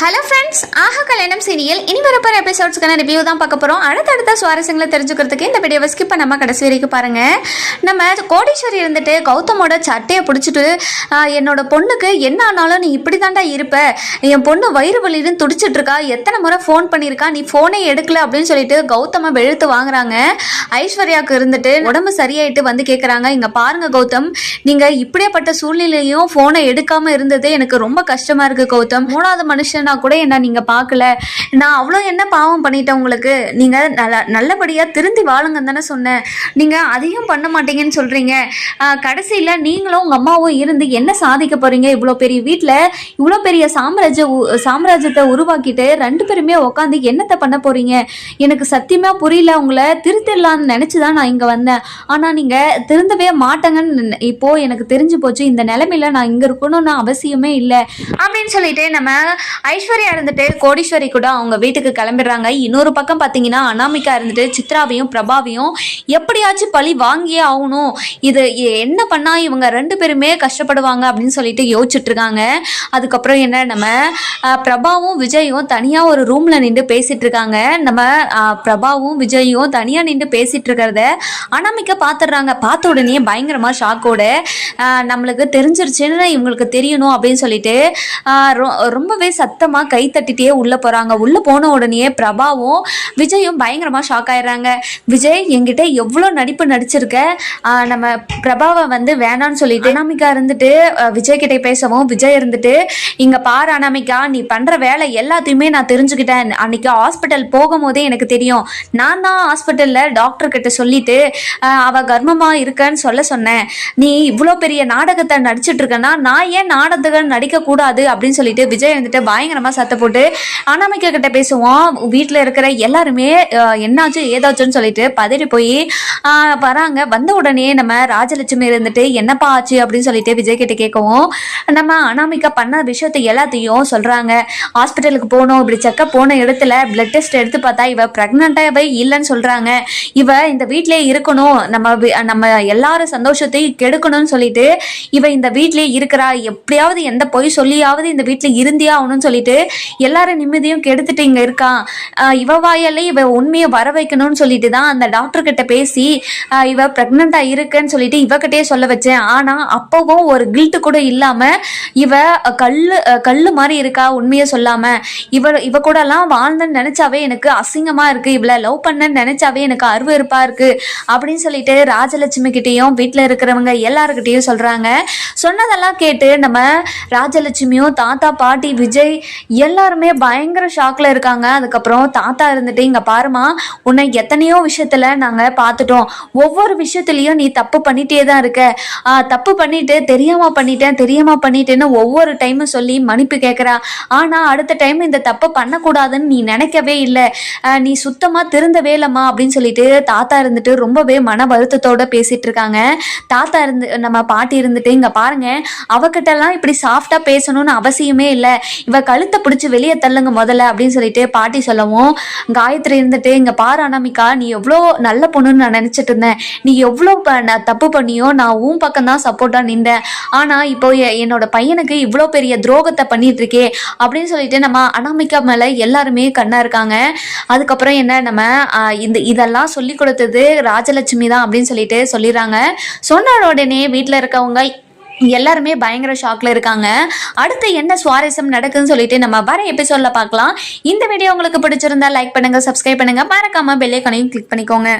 Hello friends ஆஹா கல்யாணம் serial இனி வரப்போகிற எபிசோட்ஸ்க்கான ரிவ்யூ தான் பார்க்க போகிறோம் அடுத்தடுத்த சுவாரஸ்யங்களை தெரிஞ்சுக்கிறதுக்கு இந்த வீடியோவை ஸ்கிப் பண்ணாமல் கடைசி வரைக்கும் பாருங்கள் நம்ம கோடீஸ்வரி இருந்துட்டு கௌதமோட சட்டையை பிடிச்சிட்டு என்னோட பொண்ணுக்கு என்ன ஆனாலும் நீ இப்படி தாண்டா இருப்ப. என் பொண்ணு வயிறு வலின்னு துடிச்சிட்டு இருக்கா. எத்தனை முறை ஃபோன் பண்ணியிருக்கா. நீ ஃபோனே எடுக்கல அப்படின்னு சொல்லிட்டு கௌதமை வெளுத்து வாங்குறாங்க. ஐஸ்வர்யாவுக்கு இருந்துட்டு உடம்பு சரியாயிட்டு வந்து கேட்குறாங்க இங்கே பாருங்க கௌதம் நீங்கள் இப்படியேப்பட்ட சூழ்நிலையும் ஃபோனை எடுக்காமல் இருந்தது எனக்கு ரொம்ப கஷ்டமாக இருக்குது கௌதம். மூணாவது மனுஷன் கூட என்ன நீங்கள் பார்க்கல நான் அவ்வளோ என்ன பாவம் பண்ணிட்டேன் உங்களுக்கு? நீங்கள் நல்ல நல்லபடியாக திருந்தி வாழுங்கன்னு தானே சொன்னேன். நீங்கள் அதிகம் பண்ண மாட்டீங்கன்னு சொல்கிறீங்க கடைசியில் நீங்களும் உங்கள் அம்மாவும் இருந்து என்ன சாதிக்க போகிறீங்க இவ்வளோ பெரிய வீட்டில் இவ்வளோ பெரிய சாம்ராஜ்ய உ- சாம்ராஜ்யத்தை உருவாக்கிட்டு ரெண்டு பேருமே உட்காந்து என்னத்தை பண்ண போகிறீங்க எனக்கு சத்தியமாக புரியல உங்களை. திருத்திடலான்னு நினச்சி தான் நான் இங்கே வந்தேன். ஆனால் நீங்கள் திருந்தவே மாட்டேங்கன்னு இப்போது இப்போ எனக்கு தெரிஞ்சு போச்சு. இந்த நிலைமையில நான் இங்கே இருக்கணும்னு அவசியமே இல்லை. அப்படின்னு சொல்லிட்டு நம்ம ஐஸ்வர்யா இருந்துட்டு கோடீஸ்வரி கூட அவங்க வீட்டுக்கு கிளம்பிடுறாங்க. இன்னொரு பக்கம் பார்த்தீங்கன்னா அனாமிகா இருந்துட்டு சித்ராவையும் பிரபாவையும் எப்படியாச்சும் பழி வாங்கியே ஆகணும். இது என்ன பண்ணா இவங்க ரெண்டு பேருமே கஷ்டப்படுவாங்க அப்படின்னு சொல்லிட்டு யோசிச்சுட்டு இருக்காங்க அதுக்கப்புறம் என்ன நம்ம பிரபாவும் விஜயும் தனியாக ஒரு ரூமில் நின்று பேசிட்டு இருக்காங்க நம்ம பிரபாவும் விஜயும் தனியாக நின்று பேசிட்டு இருக்கிறத அனாமிகா பார்த்துடுறாங்க பார்த்த உடனே பயங்கரமாக ஷாக்கோட நம்மளுக்கு தெரிஞ்சிருச்சுன்னு இவங்களுக்கு தெரியணும் அப்படின்னு சொல்லிட்டு ரொம்பவே சத்தம் ரொம்பவே கை தட்டிட்டே உள்ளே போகிறாங்க உள்ளே போன உடனே பிரபாவும் விஜயும் பயங்கரமாக ஷாக் ஆயிடுறாங்க. விஜய் என்கிட்ட எவ்வளோ நடிப்பு நடிச்சிருக்க? நம்ம பிரபாவை வந்து வேணான்னு சொல்லிட்டு அனாமிகா இருந்துட்டு விஜய் கிட்டே பேசவும் விஜய் இருந்துட்டு இங்க பாரு அனாமிகா நீ பண்ற வேலை எல்லாத்தையுமே நான் தெரிஞ்சுக்கிட்டேன். அன்னைக்கு ஹாஸ்பிட்டல் போகும்போதே எனக்கு தெரியும். நான் தான் ஹாஸ்பிட்டல்ல டாக்டர் கிட்ட சொல்லிட்டு அவள் அவ கர்ப்பமா இருக்கன்னு சொல்ல சொன்னேன். நீ இவ்வளோ பெரிய நாடகத்தை நடிச்சிட்டு இருக்கனா நான் ஏன் நாடகத்தை நடிக்க கூடாது அப்படின்னு சொல்லிட்டு விஜய் வந்துட்டு பயங்கரமா சத்த போட்டு அனாமிகா கிட்ட பேசுவோம். வீட்டில் இருக்கிற எல்லாருமே என்னாச்சு ஏதாச்சுன்னு சொல்லிட்டு பதறி போய் வராங்க. வந்த உடனே நம்ம ராஜலட்சுமி இருந்துட்டு என்னப்பா ஆச்சு? அப்படின்னு சொல்லிட்டு விஜய் கிட்ட கேட்கவும் நம்ம அனாமிகா பண்ண விஷயத்தை எல்லாத்தையும் சொல்றாங்க. ஹாஸ்பிட்டலுக்கு போகணும் இப்படி செக்கப் போன இடத்துல பிளட் டெஸ்ட் எடுத்து பார்த்தா இவ பிரெக்னண்டாவே இல்லைன்னு சொல்றாங்க. இவ இந்த வீட்டிலே இருக்கணும். நம்ம நம்ம எல்லாரும் சந்தோஷத்தையும் கெடுக்கணும்னு சொல்லிட்டு இவ இந்த வீட்டிலே இருக்கிறா. எப்படியாவது எந்த பொய் சொல்லியாவது இந்த வீட்டில் இருந்தியா ஆகணும்னு சொல்லிட்டு எல்லாரும் நிம்மதியும் கெடுத்துட்டு இங்க இருக்கான் இவ வாயாலே இவ உண்மையை வர வைக்கணும்னு சொல்லிட்டு தான் அந்த டாக்டர் கிட்ட பேசி இவ பிரெக்னண்டா இருக்குன்னு சொல்லிட்டு இவகிட்டே சொல்ல வச்சேன். ஆனா அப்பவும் ஒரு கில்ட் கூட இல்லாம இவ கல் கல்லு கல்லு மாதிரி இருக்கா உண்மையை சொல்லாம? இவ இவ கூட எல்லாம் வாழ்ந்தேன்னு நினைச்சாவே எனக்கு அசிங்கமா இருக்கு. இவளை லவ் பண்ணன்னு நினைச்சாவே எனக்கு அருவருப்பா இருக்கு. அப்படின்னு சொல்லிட்டு ராஜலட்சுமி கிட்டேயும் வீட்டில் இருக்கிறவங்க எல்லாருக்கிட்டையும் சொல்றாங்க. சொன்னதெல்லாம் கேட்டு நம்ம ராஜலட்சுமியும் தாத்தா பாட்டி விஜய் எல்லாருமே பயங்கர ஷாக்ல இருக்காங்க. அதுக்கப்புறம் தாத்தா இருந்துட்டு இங்க பாருமா உன்னை எத்தனையோ விஷயத்துல நாங்க பார்த்துட்டோம் ஒவ்வொரு விஷயத்துலயும் நீ தப்பு பண்ணிட்டே தான் இருக்க. தப்பு பண்ணிட்டு தெரியாம பண்ணிட்டேன் தெரியாம பண்ணிட்டேன்னு ஒவ்வொரு டைமும் சொல்லி மன்னிப்பு கேட்குறா ஆனா அடுத்த டைம் இந்த தப்பை பண்ணக்கூடாதுன்னு நீ நினைக்கவே இல்லை. நீ சுத்தமா திருந்தவே இல்லைம்மா அப்படின்னு சொல்லிட்டு தாத்தா இருந்துட்டு ரொம்பவே மன வருத்தத்தோட பேசிட்டு இருக்காங்க. தாத்தா இருந்து நம்ம பாட்டி இருந்துட்டு இங்க பாருங்க அவகிட்ட எல்லாம் இப்படி சாஃப்டா பேசணும்னு அவசியமே இல்லை. இவ கழுத்தை பிடிச்சி வெளியே தள்ளுங்க முதல்ல அப்படின்னு சொல்லிட்டு பாட்டி சொல்லவும் காயத்ரி இருந்துட்டு இங்க பாரு அனாமிகா நீ எவ்வளோ நல்ல பொண்ணுன்னு நான் நினைச்சிட்டு இருந்தேன். நீ எவ்வளோ ப- நான் தப்பு பண்ணியோ நான் உன் பக்கம் தான் சப்போர்ட்டா நின்றேன். ஆனா இப்போ எ- என்னோட பையனுக்கு இவ்வளோ பெரிய துரோகத்தை பண்ணிட்டு இருக்கே அப்படின்னு சொல்லிட்டு நம்ம அனாமிகா மேல எல்லாருமே கண்ணா இருக்காங்க. அதுக்கப்புறம் என்ன நம்ம இந்த இதெல்லாம் சொல்லி கொடுத்தது ராஜலட்சுமி தான் அப்படின்னு சொல்லிட்டு சொல்லிடுறாங்க. சொன்ன உடனே வீட்டில் இருக்கவங்க எல்லாருமே பயங்கர ஷாக்ல இருக்காங்க. அடுத்து என்ன சுவாரஸ்யம் நடக்குதுன்னு சொல்லிட்டு நம்ம வர எபிசோட்ல பார்க்கலாம். இந்த வீடியோ உங்களுக்கு பிடிச்சிருந்தா லைக் பண்ணுங்க சப்ஸ்கிரைப் பண்ணுங்க. மறக்காம பெல்லைக்கனையும் கிளிக் பண்ணிக்கோங்க.